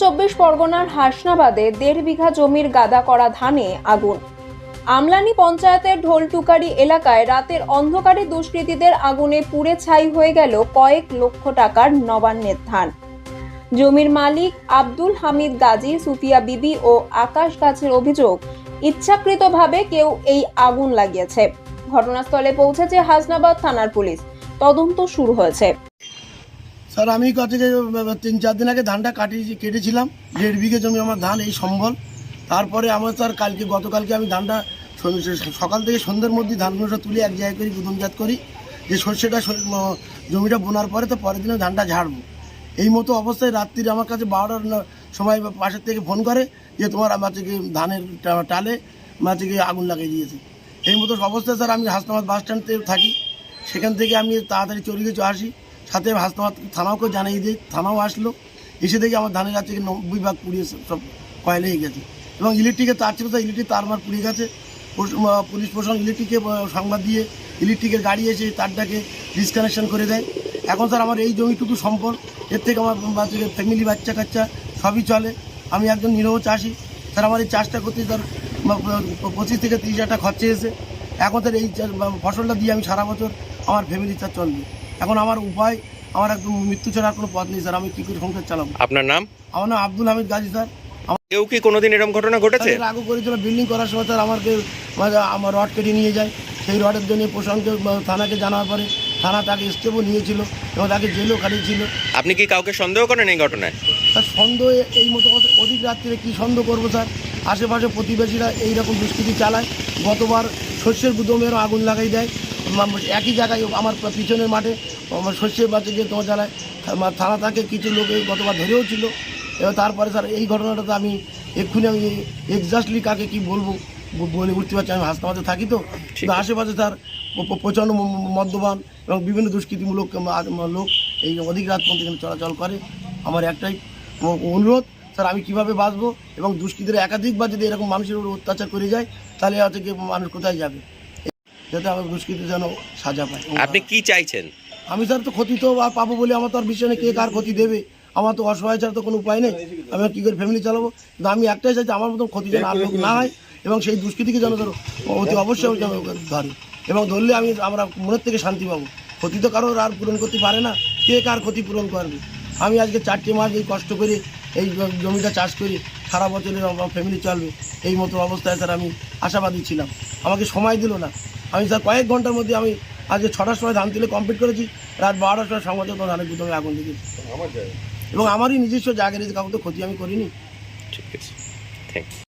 চব্বিশ পরগনার হাসনাবাদে দেড় বিঘা জমির গাদা করা ধানে আগুন। আমলানি পঞ্চায়েতের ঢোলটুকারি এলাকায় রাতের অন্ধকারে দুষ্কৃতীদের আগুনে পুড়ে ছাই হয়ে গেল কয়েক লক্ষ টাকার নবান্নের ধান। জমির মালিক আব্দুল হামিদ গাজী, সুফিয়া বিবি ও আকাশ গাছের অভিযোগ, ইচ্ছাকৃতভাবে কেউ এই আগুন লাগিয়েছে। ঘটনাস্থলে পৌঁছেছে হাসনাবাদ থানার পুলিশ। তদন্ত শুরু হয়েছে। স্যার, আমি কাছে তিন চার দিন আগে ধানটা কাটিয়ে কেটেছিলাম। দেড় বিঘে জমি আমার ধান, এই সম্বল। তারপরে আমার স্যার, কালকে, গতকালকে আমি ধানটা সকাল থেকে সন্ধ্যের মধ্যে ধানগুলো তুলে এক জায়গায় করি গুদমজাত করি। যে সর্ষেটা জমিটা বোনার পরে তো পরের দিনে ধানটা ঝাড়বো। এই মতো অবস্থায় রাত্রিরে আমার কাছে বারোটার সময় পাশের থেকে ফোন করে যে তোমার আমার থেকে ধানের টালে আমার থেকে আগুন লাগিয়ে দিয়েছে। এই মতো অবস্থায় স্যার, আমি হাসনাবাদ বাস স্ট্যান্ডে থাকি। সেখান থেকে আমি তাড়াতাড়ি চলে গেছি আসি। সাথে হাসনাবাদ থানাওকে জানিয়ে দিই থানাও আসলো। এসে দেখি আমার ধানের গাছ থেকে নব্বই ভাগ পুড়িয়ে সব কয়লে হয়ে গেছে। এবং ইলেকট্রিকের তার ছিল তো ইলেকট্রিক তার আমার পুড়িয়ে গেছে। পুলিশ প্রশাসন ইলেকট্রিকে সংবাদ দিয়ে ইলেকট্রিকের গাড়ি এসে তারটাকে ডিসকানেকশন করে দেয়। এখন স্যার আমার এই জমিটুকু সম্পদ, এর থেকে আমার ফ্যামিলি বাচ্চা কাচ্চা সবই চলে। আমি একজন নিরহ চাষি। স্যার আমার এই চাষটা করতে প- পঁচিশ থেকে তিরিশ হাজার খরচে এসে এখন স্যার এই ফসলটা দিয়ে আমি সারা বছর আমার ফ্যামিলি চাষ চলবে। এখন আমার উপায় আমার একদম মৃত্যু ছাড়া কোনো পথ নেই স্যার। আমি কী করে সংসার চালাবো? আপনার নাম? আমার নাম আব্দুল হামিদ গাজী স্যার। কেউ কি কোনোদিন এরকম ঘটনা ঘটেছে? এর আগে করেছিল। বিল্ডিং করার সময় স্যার আমাকে আমার রড কেটে নিয়ে যায়। সেই রডের জন্য প্রশাসনকে থানাকে জানার পরে থানা তাকে স্টেপও নিয়েছিল এবং তাকে জেলও কাটিয়েছিল আপনি কি কাউকে সন্দেহ করেন এই ঘটনায়? স্যার সন্দেহ এই মতো কথা- অধিক রাত্রে কী সন্দেহ করব স্যার? আশেপাশে প্রতিবেশীরা এই রকম দুষ্কৃতি চালায়। গতবার শস্যের গুদমেরও আগুন লাগাই দেয়। একই জায়গায় আমার পিছনের মাঠে আমার শস্যের বাচ্চা গিয়ে তোমার থা- থানা তাকে কিছু লোক এই গতবার ধরেও ছিল। এবার তারপরে স্যার এই ঘটনাটা তো আমি এক্ষুনি আমি এক্সাক্টলি কাকে কি বলব বলে উঠতে পারছি আমি হাসপাতালে থাকি তো। কিন্তু আশেপাশে প- প্রচণ্ড মদ্যপান এবং বিভিন্ন দুষ্কৃতিমূলক লোক এই অধিক রাত পর্যন্ত এখানে চলাচল করে। আমার একটাই অনুরোধ স্যার আমি কীভাবে বাঁচবো এবং দুষ্কৃতীরা একাধিকবার যদি এরকম মানুষের উপর অত্যাচার করে যায় তাহলে হচ্ছে মানুষ কোথায় যাবে? যাতে আমার দুষ্কৃতি যেন সাজা পায় আপনি কি চাইছেন? আমি স্যার তো ক্ষতি তো আর পাবো বলে আমার তো আর বিষয় নেই কে কার ক্ষতি দেবে। আমার তো অসহায় ছাড়া তো কোনো উপায় নেই। আমি কী করে ফ্যামিলি চালাবো? কিন্তু আমি একটাই চাইছি আমার মতন ক্ষতি যেন আর লোক না হয় এবং সেই দুষ্কৃতিকে যেন ধরো অতি অবশ্যই যেন ধরে। এবং ধরলে আমি আমরা মনের থেকে শান্তি পাবো। ক্ষতি তো কারোর আর পূরণ করতে পারে না। কে কার ক্ষতি পূরণ করবে? আমি আজকে চারটে মাস এই কষ্ট করে এই জমিটা চাষ করি সারা বছরের আমার ফ্যামিলি চলবে। এই মতো অবস্থায় স্যার আমি আশাবাদী ছিলাম। আমাকে সময় দিল না। আমি স্যার কয়েক ঘণ্টার মধ্যে আমি আজকে ছটার সময় ধান তুলে কমপ্লিট করেছি। রাত বারোটার সময় সংবাদ ধানের গুদমে আগুন দিয়েছি এবং আমারই নিজস্ব জায়গা জায়গায় কাউকে তো ক্ষতি আমি করিনি। ঠিক আছে। থ্যাংক